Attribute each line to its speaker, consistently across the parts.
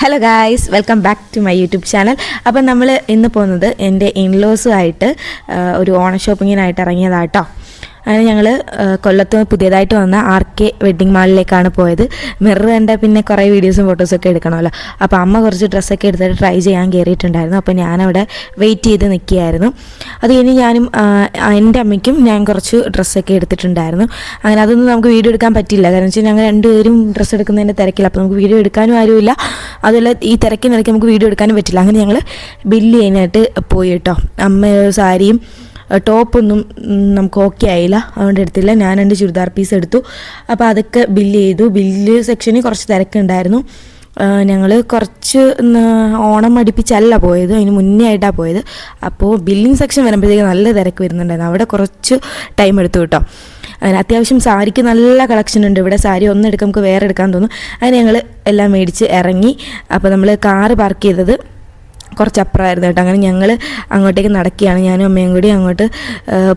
Speaker 1: Hello guys welcome back to my YouTube channel അപ്പം നമ്മൾ ഇന്ന് പോകുന്നത് എന്റെ ഇൻലോസുമായിട്ട് ഒരു ഓണ ഷോപ്പിങ്ങിനായിട്ട് ഇറങ്ങിയതാട്ടോ. അങ്ങനെ ഞങ്ങൾ കൊല്ലത്ത് പുതിയതായിട്ട് വന്ന ആർ കെ വെഡ്ഡിങ് മാളിലേക്കാണ് പോയത്. മിറർ കണ്ട പിന്നെ കുറേ വീഡിയോസും ഫോട്ടോസൊക്കെ എടുക്കണമല്ലോ. അപ്പോൾ അമ്മ കുറച്ച് ഡ്രസ്സൊക്കെ എടുത്തിട്ട് ട്രൈ ചെയ്യാൻ കയറിയിട്ടുണ്ടായിരുന്നു അപ്പോൾ ഞാനവിടെ വെയിറ്റ് ചെയ്ത് നിൽക്കുകയായിരുന്നു. അത് കഴിഞ്ഞ് ഞാനും എന്റെ അമ്മയ്ക്കും ഞാൻ കുറച്ച് ഡ്രസ്സൊക്കെ എടുത്തിട്ടുണ്ടായിരുന്നു. അങ്ങനെ അതൊന്നും നമുക്ക് വീഡിയോ എടുക്കാൻ പറ്റില്ല. കാരണം വെച്ചാൽ ഞങ്ങൾ രണ്ടുപേരും ഡ്രസ്സ് എടുക്കുന്നതിന്റെ തിരക്കില്ല അപ്പോൾ നമുക്ക് വീഡിയോ എടുക്കാനും ആരുമില്ല. അതുപോലെ ഈ തിരക്കിനിടയ്ക്ക് നമുക്ക് വീഡിയോ എടുക്കാനും പറ്റില്ല. അങ്ങനെ ഞങ്ങൾ ബില്ല് ചെയ്യാനായിട്ട് പോയി കേട്ടോ. അമ്മ സാരിയും ടോപ്പൊന്നും നമുക്ക് ഓക്കെ ആയില്ല. അതുകൊണ്ട് എടുത്തില്ല. ഞാൻ എന്റെ ചുരിദാർ പീസ് എടുത്തു. അപ്പോൾ അതൊക്കെ ബില്ല് ചെയ്തു. ബില്ല് സെക്ഷനിൽ കുറച്ച് തിരക്കുണ്ടായിരുന്നു ഞങ്ങൾ കുറച്ച് ഓണം അടുപ്പിച്ചല്ല പോയത്. അതിന് മുന്നേ ആയിട്ടാണ് പോയത്. അപ്പോൾ ബില്ലിംഗ് സെക്ഷൻ വരുമ്പോഴത്തേക്ക് നല്ല തിരക്ക് വരുന്നുണ്ടായിരുന്നു. അവിടെ കുറച്ച് ടൈം എടുത്തു കേട്ടോ. അതിന് അത്യാവശ്യം സാരിക്ക് നല്ല കളക്ഷൻ ഉണ്ട്. ഇവിടെ സാരി ഒന്ന് എടുക്കാം നമുക്ക് വേറെ എടുക്കാൻ തോന്നും. അങ്ങനെ ഞങ്ങൾ എല്ലാം മേടിച്ച് ഇറങ്ങി. അപ്പോൾ നമ്മൾ കാറ് പാർക്ക് ചെയ്തത്. കുറച്ച് അപ്പുറമായിരുന്നു കേട്ടോ. അങ്ങനെ ഞങ്ങൾ അങ്ങോട്ടേക്ക് നടക്കുകയാണ്. ഞാനും അമ്മയും കൂടി അങ്ങോട്ട്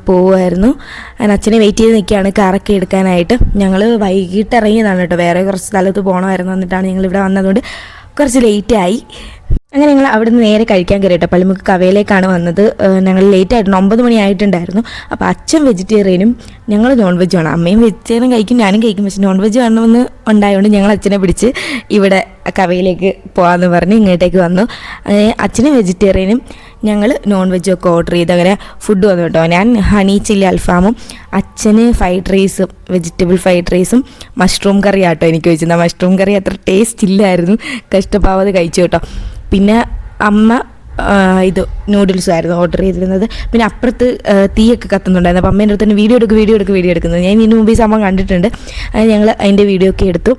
Speaker 1: പോവുമായിരുന്നു. അങ്ങനെ അച്ഛനെ വെയിറ്റ് ചെയ്ത് നിൽക്കുകയാണ് കാറൊക്കെ എടുക്കാനായിട്ട്. ഞങ്ങൾ വൈകിട്ട് ഇറങ്ങിയതാണ് കേട്ടോ. വേറെ കുറച്ച് സ്ഥലത്ത് പോകണമായിരുന്നു. എന്നിട്ടാണ് ഞങ്ങൾ ഇവിടെ വന്നതുകൊണ്ട് കുറച്ച് ലേറ്റായി അങ്ങനെ ഞങ്ങൾ അവിടെ നിന്ന് നേരെ കഴിക്കാൻ കയറിയിട്ട് പള്ളിമുക്ക് കവയിലേക്കാണ് വന്നത്. ഞങ്ങൾ ലേറ്റ് ആയിട്ടുണ്ട് ഒമ്പത് മണി ആയിട്ടുണ്ടായിരുന്നു. അപ്പോൾ അച്ഛൻ വെജിറ്റേറിയനും ഞങ്ങൾ നോൺ വെജ് ആണ്. അമ്മയും വെജിറ്റേറിയൻ കഴിക്കും ഞാനും കഴിക്കും. പക്ഷെ നോൺ വെജ് വേണമെന്ന് ഉണ്ടായതുകൊണ്ട് ഞങ്ങൾ അച്ഛനെ പിടിച്ച് ഇവിടെ കവയിലേക്ക് പോകാമെന്ന് പറഞ്ഞ് ഇങ്ങോട്ടേക്ക് വന്നു. അച്ഛന് വെജിറ്റേറിയനും ഞങ്ങൾ നോൺ വെജും ഒക്കെ ഓർഡർ ചെയ്ത് അങ്ങനെ ഫുഡ് വന്നു കേട്ടോ. ഞാൻ ഹണി ചില്ലി അൽഫാമും അച്ഛന് ഫ്രൈഡ് റൈസും വെജിറ്റബിൾ ഫ്രൈഡ് റൈസും മഷ്റൂം കറി ആട്ടോ എനിക്ക് വെച്ചിരുന്ന മഷ്റൂം കറി അത്ര ടേസ്റ്റ് ഇല്ലായിരുന്നു. കഷ്ടപ്പാവത് കഴിച്ചു കേട്ടോ. പിന്നെ അമ്മ ഇത് നൂഡിൽസ് ആയിരുന്നു ഓർഡർ ചെയ്തിരുന്നത്. പിന്നെ അപ്പുറത്ത് തീയൊക്കെ കത്തുന്നുണ്ടായിരുന്നു. അപ്പോൾ അമ്മേന്റെ അടുത്ത് തന്നെ വീഡിയോ എടുക്കുക വീഡിയോ എടുക്കുക വീഡിയോ എടുക്കുന്നത് ഞാൻ ഇതിന് മുമ്പ് ഈ സംഭവം കണ്ടിട്ടുണ്ട്. അത് ഞങ്ങൾ അതിന്റെ വീഡിയോ ഒക്കെ എടുത്തു.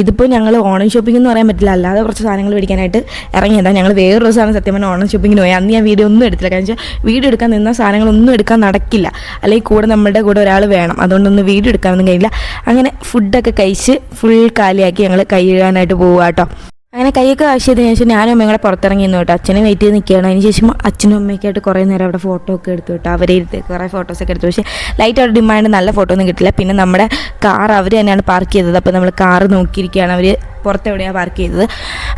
Speaker 1: ഇതിപ്പോൾ ഞങ്ങൾ ഓൺലൈൻ ഷോപ്പിംഗ് എന്ന് പറയാൻ പറ്റില്ല. അല്ലാതെ കുറച്ച് സാധനങ്ങൾ മേടിക്കാനായിട്ട് ഇറങ്ങിയതാണ് ഞങ്ങൾ വേറൊരു സാധനം സത്യം പറഞ്ഞാൽ ഓണം ഷോപ്പിങ്ങിന് പോയി. അന്ന് ഞാൻ വീഡിയോ ഒന്നും എടുത്തില്ല. കാരണം വെച്ചാൽ വീഡിയോ എടുക്കാൻ നിന്ന സാധനങ്ങൾ ഒന്നും എടുക്കാൻ നടക്കില്ല. അല്ലെങ്കിൽ കൂടെ നമ്മുടെ കൂടെ ഒരാൾ വേണം. അതുകൊണ്ടൊന്നും വീഡിയോ എടുക്കാനൊന്നും കഴിയില്ല. അങ്ങനെ ഫുഡൊക്കെ കഴിച്ച് ഫുൾ കാലിയാക്കി ഞങ്ങൾ കൈ കഴുകാനായിട്ട് പോവുക കേട്ടോ അങ്ങനെ കൈയൊക്കെ ആവശ്യത്തിന് ശേഷം ഞാനും അമ്മയും കൂടെ പുറത്തിറങ്ങി നിന്നു കേട്ടോ. അച്ഛനെ വെയിറ്റ് ചെയ്ത് നിൽക്കുകയാണ്. അതിന് ശേഷം അച്ഛനും അമ്മയ്ക്കായിട്ട് കുറേ നേരം അവിടെ ഫോട്ടോ ഒക്കെ എടുത്തു കേട്ടോ. അവരെ ഇരുത്തി കുറേ ഫോട്ടോസൊക്കെ എടുത്തു. പക്ഷേ ലൈറ്റ് അവിടെ ഡിമാൻഡ് നല്ല ഫോട്ടോ ഒന്നും കിട്ടില്ല. പിന്നെ നമ്മുടെ കാർ അവർ തന്നെയാണ് പാർക്ക് ചെയ്തത്. അപ്പോൾ നമ്മൾ കാറ് നോക്കിയിരിക്കുകയാണ്. അവർ പുറത്തെവിടെയാണ് പാർക്ക് ചെയ്തത്?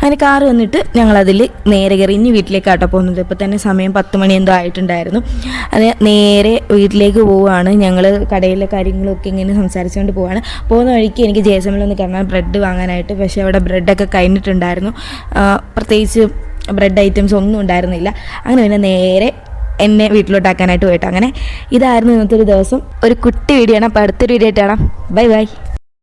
Speaker 1: അങ്ങനെ കാറ് വന്നിട്ട് ഞങ്ങളതിൽ നേരെ കയറി ഇനി വീട്ടിലേക്കാട്ടോ പോകുന്നത്. ഇപ്പോൾ തന്നെ സമയം പത്ത് മണി എന്തോ ആയിട്ടുണ്ടായിരുന്നു. അത് നേരെ വീട്ടിലേക്ക് പോവുകയാണ്. ഞങ്ങൾ കടയിലെ കാര്യങ്ങളൊക്കെ ഇങ്ങനെ സംസാരിച്ചുകൊണ്ട് പോവാണ് പോകുന്ന വഴിക്ക് എനിക്ക് ജെ എസ് എമ്മിലൊന്ന് കയറണം ബ്രെഡ് വാങ്ങാനായിട്ട് പക്ഷേ അവിടെ ബ്രെഡൊക്കെ കഴിഞ്ഞിട്ടുണ്ടായിരുന്നു. പ്രത്യേകിച്ച് ബ്രെഡ് ഐറ്റംസ് ഒന്നും ഉണ്ടായിരുന്നില്ല. അങ്ങനെ പിന്നെ നേരെ എന്നെ വീട്ടിലോട്ടാക്കാനായിട്ട് പോയിട്ട് അങ്ങനെ ഇതായിരുന്നു ഇന്നത്തെ ഒരു ദിവസം. ഒരു കുട്ടി വീഡിയോ ആണ്. അപ്പോൾ അടുത്തൊരു വീഡിയോ ആയിട്ടാണ് ബൈ ബൈ.